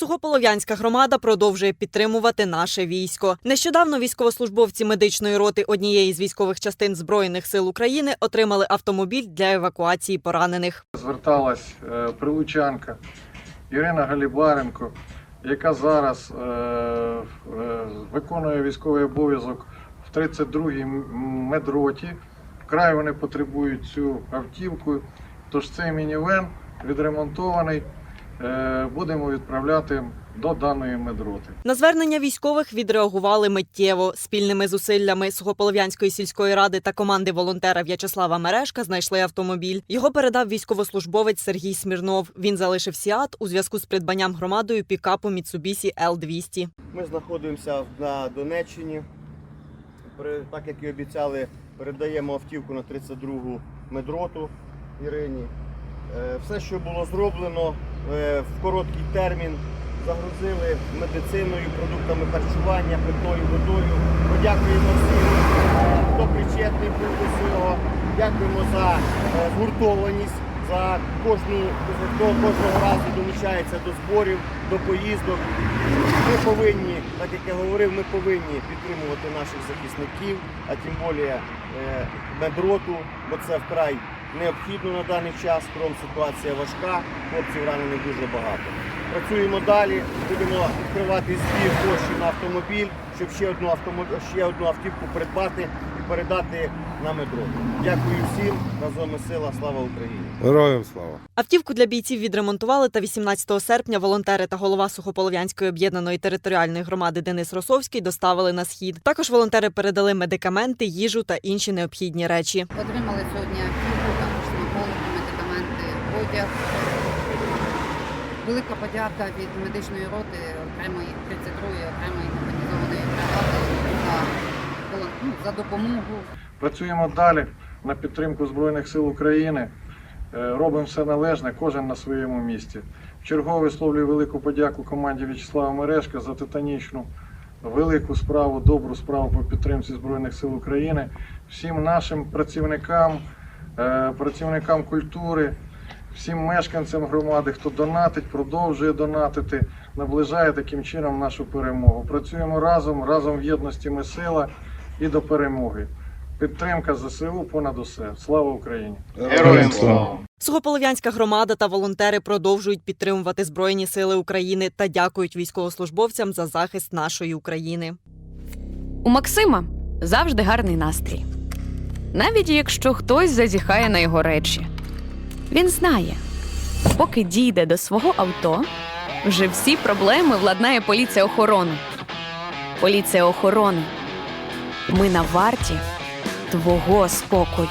Сухополов'янська громада продовжує підтримувати наше військо. Нещодавно військовослужбовці медичної роти однієї з військових частин збройних сил України отримали автомобіль для евакуації поранених. зверталась е, прилучанка Ірина Галібаренко, яка зараз е, е, виконує військовий обов'язок в 32-й медроті. Вкрай вони потребують цю автівку. Тож цей мінівен відремонтований. Е, Будемо відправляти до даної медроти. На звернення військових відреагували миттєво. Спільними зусиллями Сухополов'янської сільської ради та команди волонтера В'ячеслава Мережка знайшли автомобіль. Його передав військовослужбовець Сергій Смірнов. Він залишив Сіат у зв'язку з придбанням громадою пікапу Mitsubishi L200. Ми знаходимося на Донеччині. При- Так як і обіцяли, передаємо автівку на 32-гу медроту Ірині. Е, Все, що було зроблено в короткий термін, загрузили медициною, продуктами харчування, питною водою. Подякуємо всім, е, хто причетний був до цього. Дякуємо за е, згуртованість, за кожну, хто кожного разу долучається до зборів, до поїздок. Ми повинні, так як я говорив, ми повинні підтримувати наших захисників, а тим більше е, медроту, бо це вкрай необхідно на даний час. Кром ситуація важка, хлопців ранених дуже багато. Працюємо далі, будемо відкривати збір коштів на автомобіль, щоб ще одну автомобіль, ще одну автівку придбати передати на медроту. Дякую всім, разом і сила, слава Україні! Героям слава! Автівку для бійців відремонтували та 18 серпня волонтери та голова Сухополов'янської об'єднаної територіальної громади Денис Росовський доставили на схід. Також волонтери передали медикаменти, їжу та інші необхідні речі. Отримали сьогодні автівку, також смаколики, медикаменти, одяг. Велика подяка від медичної роти окремої 32-ї окремої механізованої бригади за, ну, за допомогу. Працюємо далі на підтримку Збройних сил України. Е, Робимо все належне, кожен на своєму місці. Вчергове висловлюю велику подяку команді В'ячеслава Мережка за титанічну, велику справу, добру справу по підтримці Збройних сил України, всім нашим працівникам, е, працівникам культури, всім мешканцям громади, хто донатить, продовжує донатити, наближає таким чином нашу перемогу. Працюємо разом, разом в єдності ми сила і до перемоги. Підтримка ЗСУ понад усе. Слава Україні! Героям слава! Сухополов'янська громада та волонтери продовжують підтримувати Збройні сили України та дякують військовослужбовцям за захист нашої України. У Максима завжди гарний настрій. Навіть якщо хтось зазіхає на його речі. Він знає, поки дійде до свого авто, вже всі проблеми владнає поліція охорони. Поліція охорони. Ми на варті твого спокою.